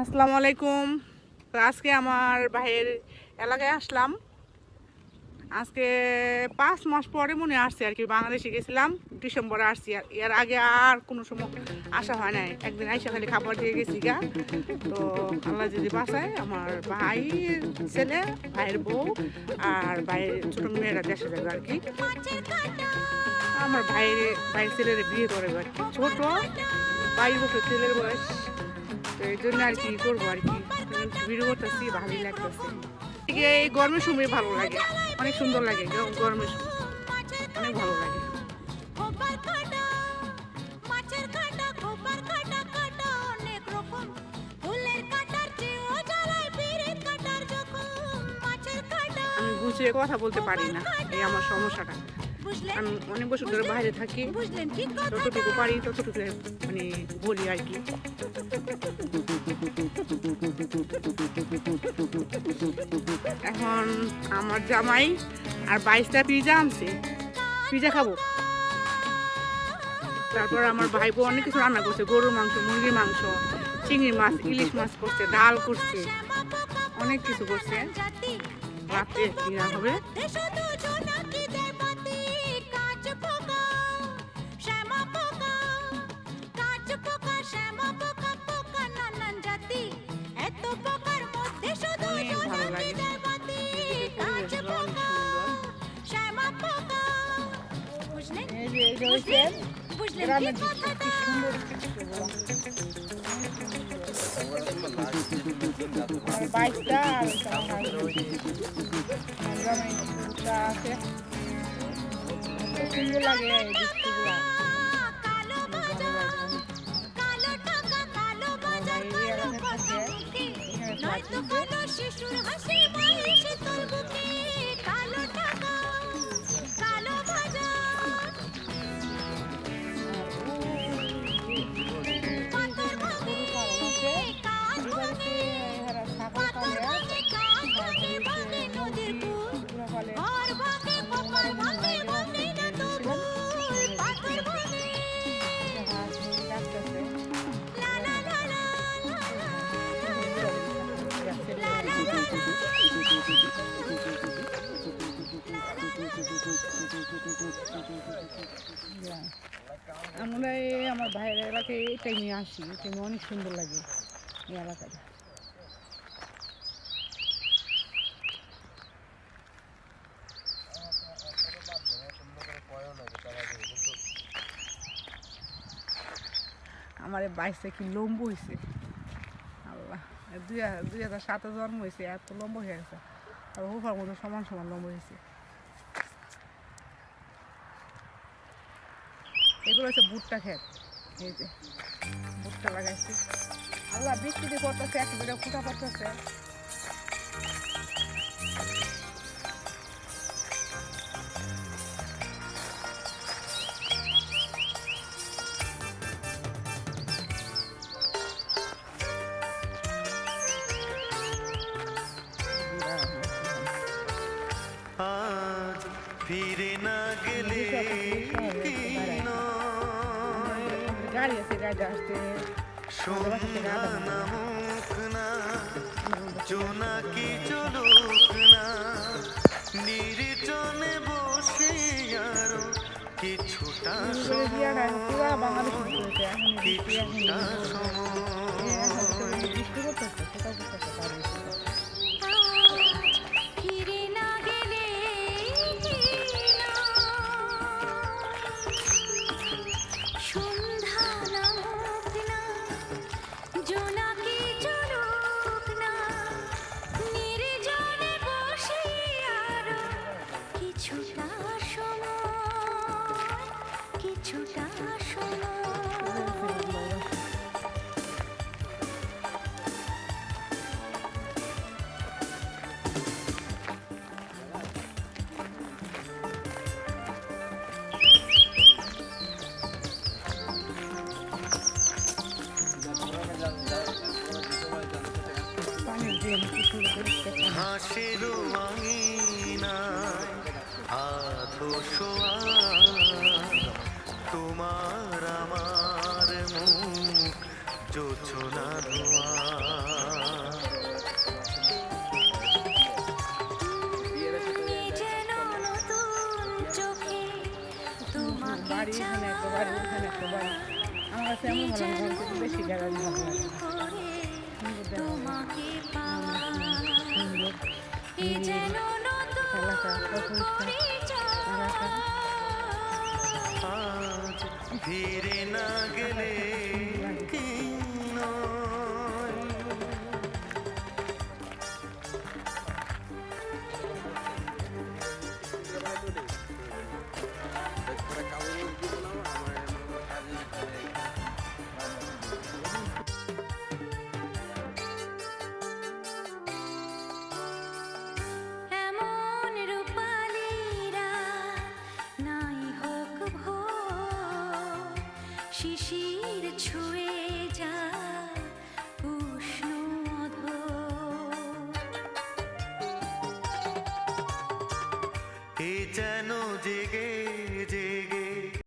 আসসালামু আলাইকুম। আজকে আমার ভাইয়ের এলাকায় আসলাম। আজকে পাঁচ মাস পরে মনে আসছে আর কি, বাংলাদেশে গেছিলাম, ডিসেম্বরে আসছি আর এর আগে আর কোনো সময় আসা হয় নাই। একদিন আইসা খালি খাবার দিয়ে গেছি গা। তো আল্লাহ যদি বাঁচায়, আমার ভাই, ছেলে, ভাইয়ের বউ আর ভাইয়ের ছোটো মেয়েরা দেশে যাবে আর কি। আমার ভাইয়ের ভাইয়ের ছেলের বিয়ে করে আর কি। ছোট, বাইশ বছর ছেলের বয়স। তো এই জন্য আর কি করব আর কি। ভিডিও করতেছি, ভালোই লাগতেছে। এই গরমের সময় ভালো লাগে। অনেক সুন্দর লাগে গরমের সময়। অনেক ভালো লাগে। গুছিয়ে কথা বলতে পারি না এই আমার সমস্যাটা। আমি অনেক বছর ধরে বাইরে থাকি। বুঝলেন কি কথা? যতটুকু পারি ততটুকু মানে বলি আর কি। এখন আমার জামাই আর বাইশটা পিজা আনছে। পিজা খাব। তারপর আমার ভাই বউ অনেক কিছু রান্না করছে। গরুর মাংস মুরগির মাংস চিংড়ি মাছ ইলিশ মাছ করছে ডাল করছে অনেক কিছু করছে। রাত্রে ডিনার হবে? বুঝলেন? কি কথাটা? আর বাইকটা আর আছে সুন্দর লাগে এলাকায় এটাই নিয়ে আসি এটা নিয়ে অনেক সুন্দর লাগে এই এলাকাটা। আমার এই বাইশে কি লম্ব হয়েছে আল্লাহ, দুই হাজার সাতে জন্ম হয়েছে এত লম্ব হয়ে গেছে। আর হুফার মতো সমান সমান লম্ব হয়েছে এগুলো হচ্ছে ভুট্টা ক্ষেত। এই যে ভুট্টা লাগাইছি। আল্লাহ বৃষ্টি দিয়ে করতেছে এক ফুটা আজ ফিরে না গেলে গাড়ি আছে গাড়ি আসতে জোনাকি চলুক না নির্জনে বসে আরও কিছুটা বিয়াটা কিছুটা সময় কিছুটা হাসির মাঙিনা আধো শোয়া তোমার আমার মুখ জোছনা ধোয়া। বাড়ি এখানে একটা বাড়ি ওখানে একটা বাড়ি আমার কাছে এমন ভালো লাগে ঘর থেকে বেশি জায়গা ভালো লাগে। তোমাকে পাওয়া সুন্দর এ যেন নতুন এলাকা আজ ফিরে না গেলে 栖息